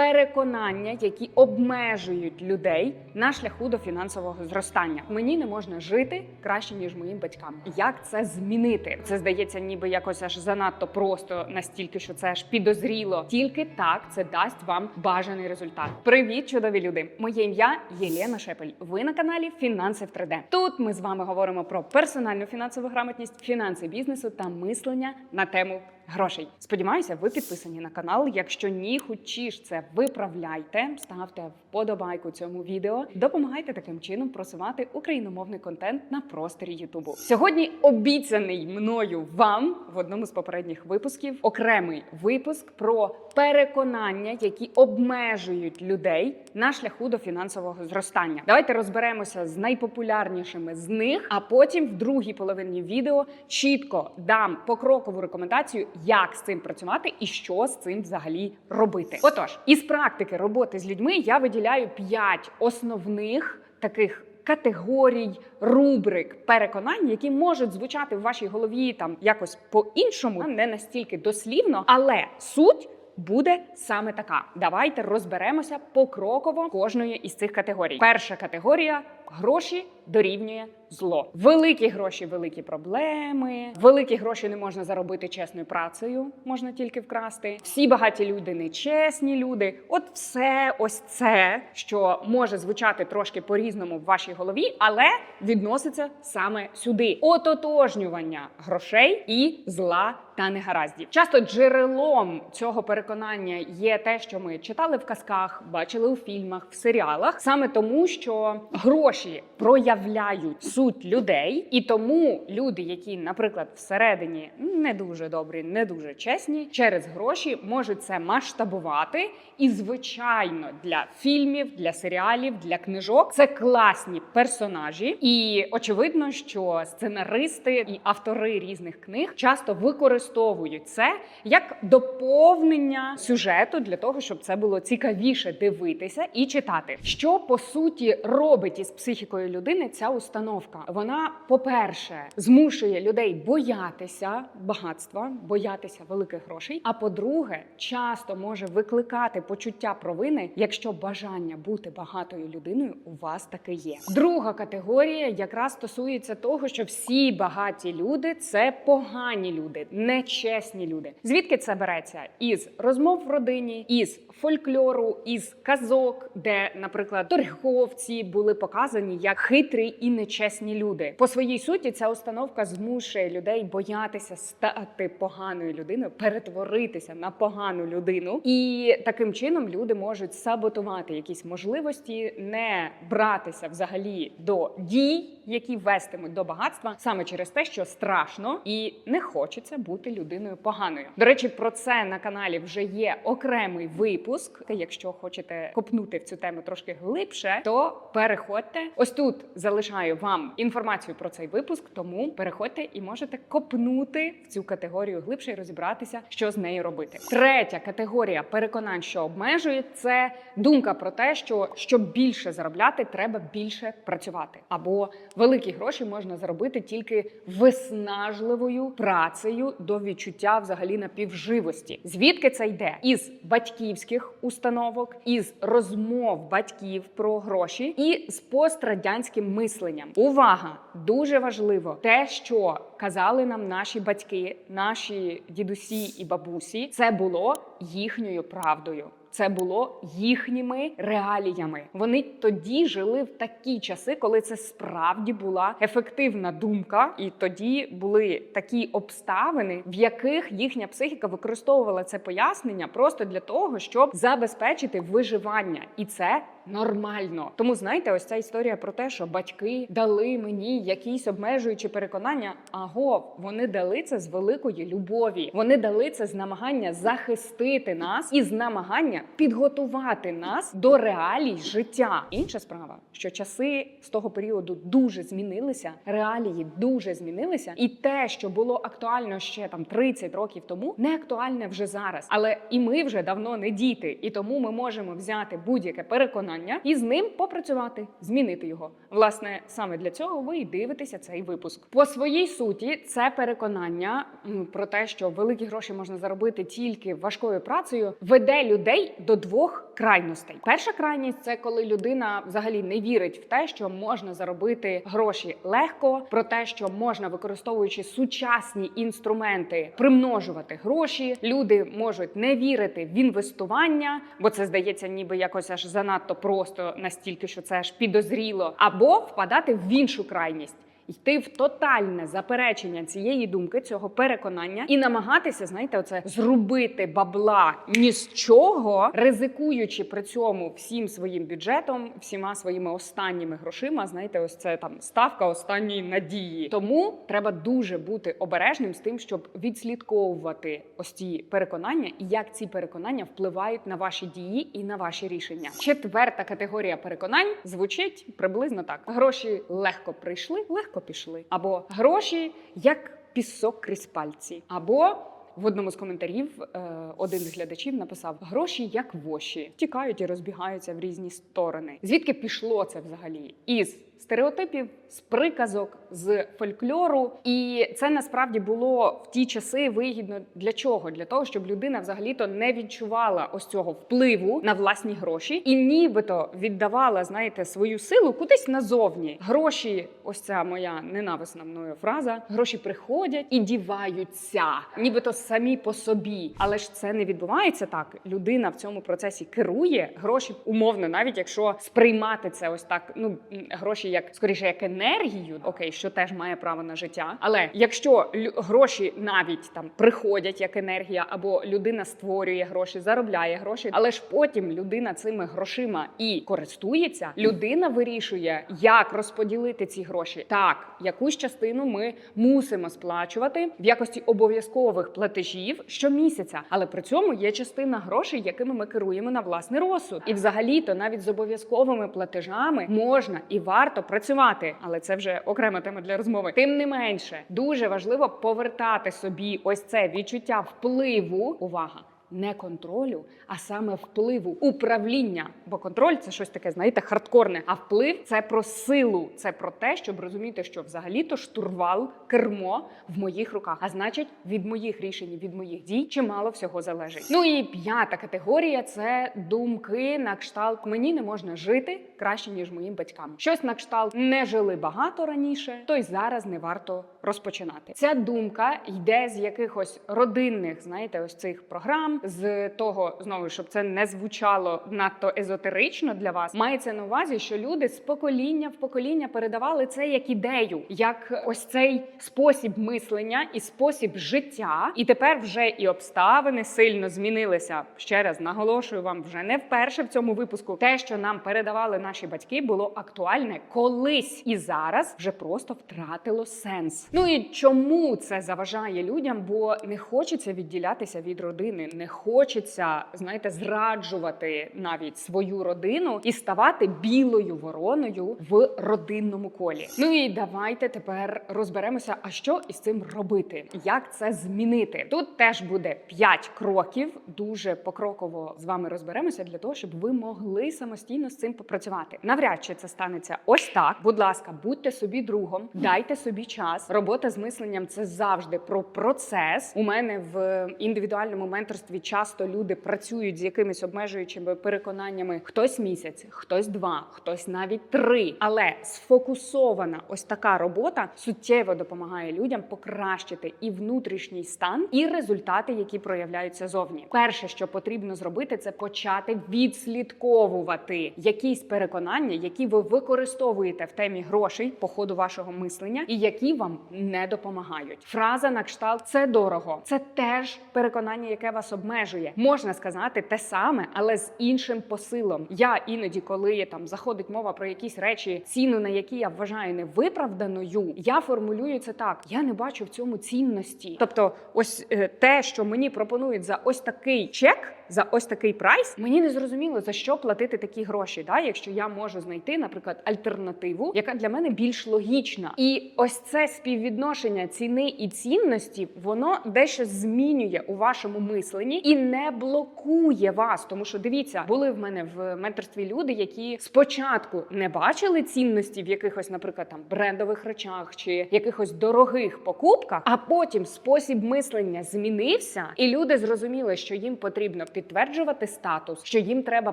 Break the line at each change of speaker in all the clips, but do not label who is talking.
переконання, які обмежують людей на шляху до фінансового зростання. Мені не можна жити краще ніж моїм батькам. Як це змінити? Це здається, ніби якось аж занадто просто, настільки, що це аж підозріло. Тільки так це дасть вам бажаний результат. Привіт, чудові люди! Моє ім'я Єлена Шепель. Ви на каналі Фінанси в 3D. Тут ми з вами говоримо про персональну фінансову грамотність, фінанси бізнесу та мислення на тему грошей. Сподіваюся, ви підписані на канал. Якщо ні, хочеш це виправляйте, ставте вподобайку цьому відео, допомагайте таким чином просувати україномовний контент на просторі Ютубу. Сьогодні обіцяний мною вам в одному з попередніх випусків окремий випуск про переконання, які обмежують людей на шляху до фінансового зростання. Давайте розберемося з найпопулярнішими з них, а потім в другій половині відео чітко дам покрокову рекомендацію, як з цим працювати і що з цим взагалі робити. Отож, із практики роботи з людьми я виділяю п'ять основних таких. Категорій, рубрик, переконань, які можуть звучати в вашій голові там якось по-іншому, не настільки дослівно, але суть буде саме така. Давайте розберемося покроково кожної із цих категорій. Перша категорія гроші дорівнює зло. Великі гроші, великі проблеми. Великі гроші не можна заробити чесною працею, можна тільки вкрасти. Всі багаті люди нечесні люди. От все ось це, що може звучати трошки по-різному в вашій голові, але відноситься саме сюди: ототожнювання грошей і зла та негараздів. Часто джерелом цього переконання є те, що ми читали в казках, бачили у фільмах, в серіалах, саме тому, що гроші проявляють суть людей, і тому люди, які, наприклад, всередині не дуже добрі, не дуже чесні, через гроші можуть це масштабувати. І, звичайно, для фільмів, для серіалів, для книжок це класні персонажі. І очевидно, що сценаристи і автори різних книг часто використовують це як доповнення сюжету для того, щоб це було цікавіше дивитися і читати. Що по суті робить із психікою людини ця установка? Вона, по-перше, змушує людей боятися багатства, боятися великих грошей. А по-друге, часто може викликати почуття провини, якщо бажання бути багатою людиною у вас таки є. Друга категорія якраз стосується того, що всі багаті люди це погані люди, нечесні люди. Звідки це береться? Із розмов в родині, із фольклору, із казок, де, наприклад, торговці були показані як хитрі і нечесні люди. По своїй суті, ця установка змушує людей боятися стати поганою людиною, перетворитися на погану людину, і таким чином люди можуть саботувати якісь можливості, не братися взагалі до дій, які вестимуть до багатства, саме через те, що страшно і не хочеться бути людиною поганою. До речі, про це на каналі вже є окремий випуск. Якщо хочете копнути в цю тему трошки глибше, то переходьте. Ось тут залишаю вам інформацію про цей випуск, тому переходьте і можете копнути в цю категорію глибше і розібратися, що з нею робити. Третя категорія переконань, що обмежує, це думка про те, що щоб більше заробляти, треба більше працювати, або великі гроші можна заробити тільки виснажливою працею до відчуття взагалі напівживості. Звідки це йде? Із батьківських установок, із розмов батьків про гроші і з пострадянським мисленням. Увага! Дуже важливо те, що казали нам наші батьки, наші дідусі і бабусі, це було їхньою правдою. Це було їхніми реаліями. Вони тоді жили в такі часи, коли це справді була ефективна думка, і тоді були такі обставини, в яких їхня психіка використовувала це пояснення просто для того, щоб забезпечити виживання, і це нормально. Тому знаєте, ось ця історія про те, що батьки дали мені якісь обмежуючі переконання. Аго, вони дали це з великої любові. Вони дали це з намагання захистити нас і з намагання підготувати нас до реалій життя. Інша справа, що часи з того періоду дуже змінилися, реалії дуже змінилися, і те, що було актуально ще там 30 років тому, не актуальне вже зараз. Але і ми вже давно не діти, і тому ми можемо взяти будь-яке переконання і з ним попрацювати, змінити його. Власне, саме для цього ви і дивитеся цей випуск. По своїй суті, це переконання про те, що великі гроші можна заробити тільки важкою працею, веде людей до двох крайностей. Перша крайність це коли людина взагалі не вірить в те, що можна заробити гроші легко, про те, що можна використовуючи сучасні інструменти примножувати гроші. Люди можуть не вірити в інвестування, бо це здається, ніби якось аж занадто просто настільки, що це аж підозріло, або впадати в іншу крайність. Йти в тотальне заперечення цієї думки, цього переконання, і намагатися, знаєте, оце зробити бабла ні з чого, ризикуючи при цьому всім своїм бюджетом, всіма своїми останніми грошима. Знаєте, ось це там ставка останньої надії. Тому треба дуже бути обережним з тим, щоб відслідковувати ось ці переконання і як ці переконання впливають на ваші дії і на ваші рішення. Четверта категорія переконань звучить приблизно так: гроші легко прийшли, легко пішли, або гроші як пісок крізь пальці, або в одному з коментарів е, один з глядачів написав: гроші як воші тікають і розбігаються в різні сторони. Звідки пішло це взагалі? Із стереотипів, з приказок, з фольклору, і це насправді було в ті часи вигідно для чого? Для того, щоб людина взагалі-то не відчувала ось цього впливу на власні гроші, і нібито віддавала, знаєте, свою силу кудись назовні. Гроші, ось ця моя ненависна мною фраза. Гроші приходять і діваються, нібито самі по собі. Але ж це не відбувається так. Людина в цьому процесі керує гроші умовно, навіть якщо сприймати це ось так. Ну м, як скоріше як енергію, окей, що теж має право на життя. Але якщо гроші навіть там приходять як енергія, або людина створює гроші, заробляє гроші, але ж потім людина цими грошима і користується, людина вирішує, як розподілити ці гроші. Так, якусь частину ми мусимо сплачувати в якості обов'язкових платежів щомісяця, але при цьому є частина грошей, якими ми керуємо на власний розсуд. І взагалі-то навіть з обов'язковими платежами можна і варто працювати, але це вже окрема тема для розмови. Тим не менше, дуже важливо повертати собі ось це відчуття впливу. Увага! Не контролю, а саме впливу управління. Бо контроль це щось таке, знаєте, хардкорне. А вплив це про силу, це про те, щоб розуміти, що взагалі-то штурвал, кермо в моїх руках. А значить, від моїх рішень, від моїх дій чимало всього залежить. Ну і п'ята категорія це думки на кшталт мені не можна жити краще ніж моїм батькам. Щось на кшталт не жили багато раніше, то й зараз не варто розпочинати. Ця думка йде з якихось родинних, знаєте, ось цих програм, з того знову, щоб це не звучало надто езотерично для вас. Мається на увазі, що люди з покоління в покоління передавали це як ідею, як ось цей спосіб мислення і спосіб життя. І тепер вже і обставини сильно змінилися. Ще раз наголошую вам вже не вперше в цьому випуску. Те, що нам передавали наші батьки, було актуальне колись і зараз вже просто втратило сенс. Ну і чому це заважає людям? Бо не хочеться відділятися від родини, не хочеться, знаєте, зраджувати навіть свою родину і ставати білою вороною в родинному колі. Ну і давайте тепер розберемося, а що із цим робити, як це змінити. Тут теж буде 5 кроків. Дуже покроково з вами розберемося для того, щоб ви могли самостійно з цим попрацювати. Навряд чи це станеться ось так. Будь ласка, будьте собі другом, дайте собі час. Робота з мисленням це завжди про процес. У мене в індивідуальному менторстві часто люди працюють з якимись обмежуючими переконаннями. Хтось місяць, хтось два, хтось навіть три. Але сфокусована ось така робота суттєво допомагає людям покращити і внутрішній стан, і результати, які проявляються зовні. Перше, що потрібно зробити, це почати відслідковувати якісь переконання, які ви використовуєте в темі грошей по ходу вашого мислення, і які вам не допомагають. Фраза на кшталт це дорого. Це теж переконання, яке вас обмежує. Можна сказати те саме, але з іншим посилом. Я іноді, коли там заходить мова про якісь речі, ціну на які я вважаю невиправданою, я формулюю це так: я не бачу в цьому цінності. Тобто, ось е, те, що мені пропонують за ось такий чек. За ось такий прайс. Мені не зрозуміло за що платити такі гроші, да, якщо я можу знайти, наприклад, альтернативу, яка для мене більш логічна, і ось це співвідношення ціни і цінності, воно дещо змінює у вашому мисленні і не блокує вас. Тому що дивіться, були в мене в менторстві люди, які спочатку не бачили цінності в якихось, наприклад, там брендових речах чи якихось дорогих покупках, а потім спосіб мислення змінився, і люди зрозуміли, що їм потрібно підтверджувати статус, що їм треба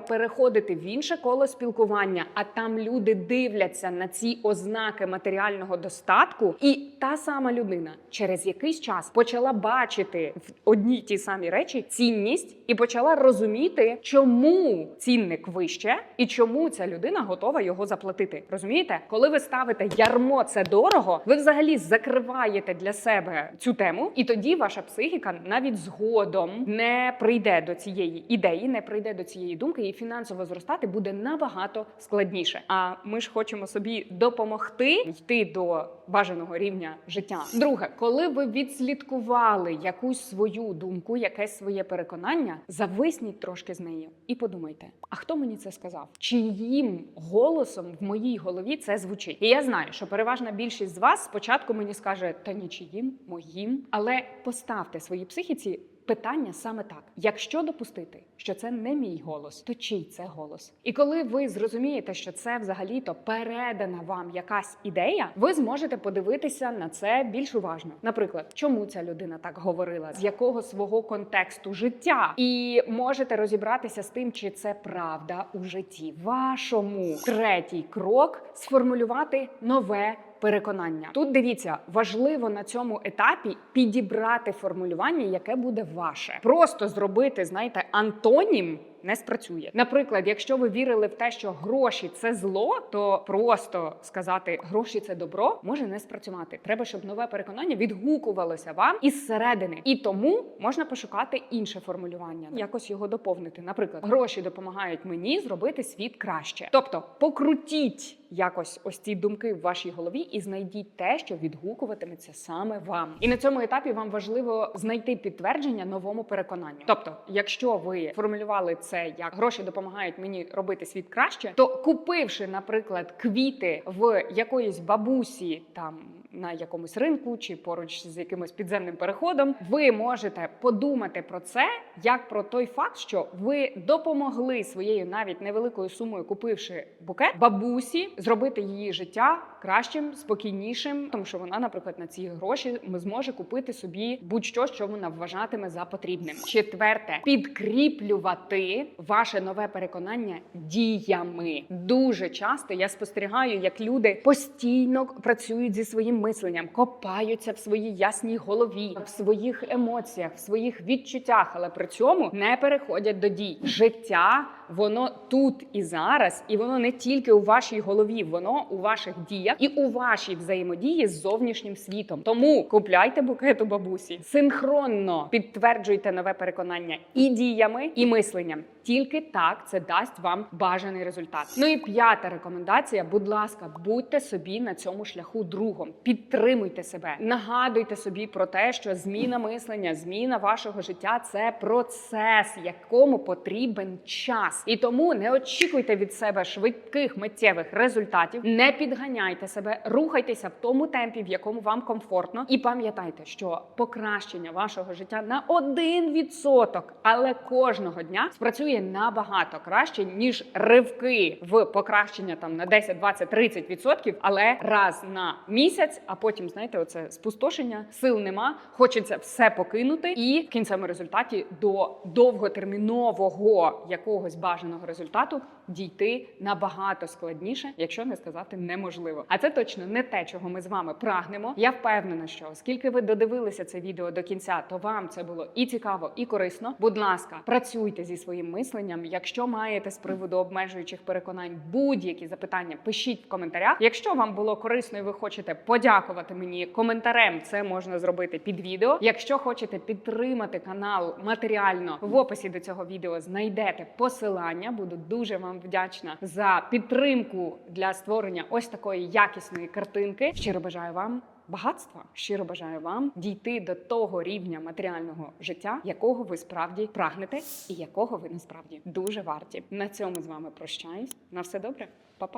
переходити в інше коло спілкування, а там люди дивляться на ці ознаки матеріального достатку, і та сама людина через якийсь час почала бачити в одній ті самі речі цінність і почала розуміти, чому цінник вище і чому ця людина готова його заплатити. Розумієте, коли ви ставите ярмо, це дорого, ви взагалі закриваєте для себе цю тему, і тоді ваша психіка навіть згодом не прийде до цієї ідеї, не прийде до цієї думки, і фінансово зростати буде набагато складніше. А ми ж хочемо собі допомогти йти до бажаного рівня життя. Друге, коли ви відслідкували якусь свою думку, якесь своє переконання, зависніть трошки з нею і подумайте: а хто мені це сказав? Чиїм голосом в моїй голові це звучить? І я знаю, що переважна більшість з вас спочатку мені скаже та нічиїм, моїм, але поставте своїй психіці. Питання саме так: якщо допустити, що це не мій голос, то чий це голос? І коли ви зрозумієте, що це взагалі-то передана вам якась ідея, ви зможете подивитися на це більш уважно. Наприклад, чому ця людина так говорила, з якого свого контексту життя, і можете розібратися з тим, чи це правда у житті вашому. Третій крок сформулювати нове переконання. Тут дивіться, важливо на цьому етапі підібрати формулювання, яке буде ваше. Просто зробити, знаєте, антонім. Не спрацює. Наприклад, якщо ви вірили в те, що гроші це зло, то просто сказати гроші це добро може не спрацювати. Треба, щоб нове переконання відгукувалося вам із середини, і тому можна пошукати інше формулювання, якось його доповнити. Наприклад, гроші допомагають мені зробити світ краще. Тобто покрутіть якось ось ці думки в вашій голові і знайдіть те, що відгукуватиметься саме вам. І на цьому етапі вам важливо знайти підтвердження новому переконанню. Тобто, якщо ви формулювали це як гроші допомагають мені робити світ краще, то купивши, наприклад, квіти в якоїсь бабусі там. На якомусь ринку чи поруч з якимось підземним переходом, ви можете подумати про це як про той факт, що ви допомогли своєю навіть невеликою сумою, купивши букет бабусі, зробити її життя кращим, спокійнішим, тому що вона, наприклад, на ці гроші зможе купити собі будь-що, що вона вважатиме за потрібним. Четверте підкріплювати ваше нове переконання діями. Дуже часто я спостерігаю, як люди постійно працюють зі своїм мисленням, копаються в своїй ясній голові, в своїх емоціях, в своїх відчуттях, але при цьому не переходять до дій. Життя воно тут і зараз, і воно не тільки у вашій голові, воно у ваших діях і у вашій взаємодії з зовнішнім світом. Тому купляйте букет у бабусі, синхронно підтверджуйте нове переконання і діями, і мисленням. Тільки так це дасть вам бажаний результат. Ну і п'ята рекомендація: будь ласка, будьте собі на цьому шляху другом. Підтримуйте себе, нагадуйте собі про те, що зміна мислення, зміна вашого життя це процес, якому потрібен час. І тому не очікуйте від себе швидких миттєвих результатів, не підганяйте себе, рухайтеся в тому темпі, в якому вам комфортно, і пам'ятайте, що покращення вашого життя на 1%, але кожного дня спрацює набагато краще ніж ривки в покращення там на 10, 20, 30%, але раз на місяць, а потім знаєте, оце спустошення, сил нема, хочеться все покинути, і в кінцевому результаті до довготермінового якогось бажаного результату дійти набагато складніше, якщо не сказати неможливо. А це точно не те, чого ми з вами прагнемо. Я впевнена, що оскільки ви додивилися це відео до кінця, то вам це було і цікаво, і корисно. Будь ласка, працюйте зі своїм мисленням. Якщо маєте з приводу обмежуючих переконань будь-які запитання, пишіть в коментарях. Якщо вам було корисно і ви хочете подякувати мені коментарем, це можна зробити під відео. Якщо хочете підтримати канал матеріально, в описі до цього відео знайдете посилання. Буду дуже вам вдячна за підтримку для створення ось такої якісної картинки. Щиро бажаю вам. Багатства щиро бажаю вам дійти до того рівня матеріального життя, якого ви справді прагнете, і якого ви насправді дуже варті. На цьому з вами прощаюсь. На все добре, Па-па.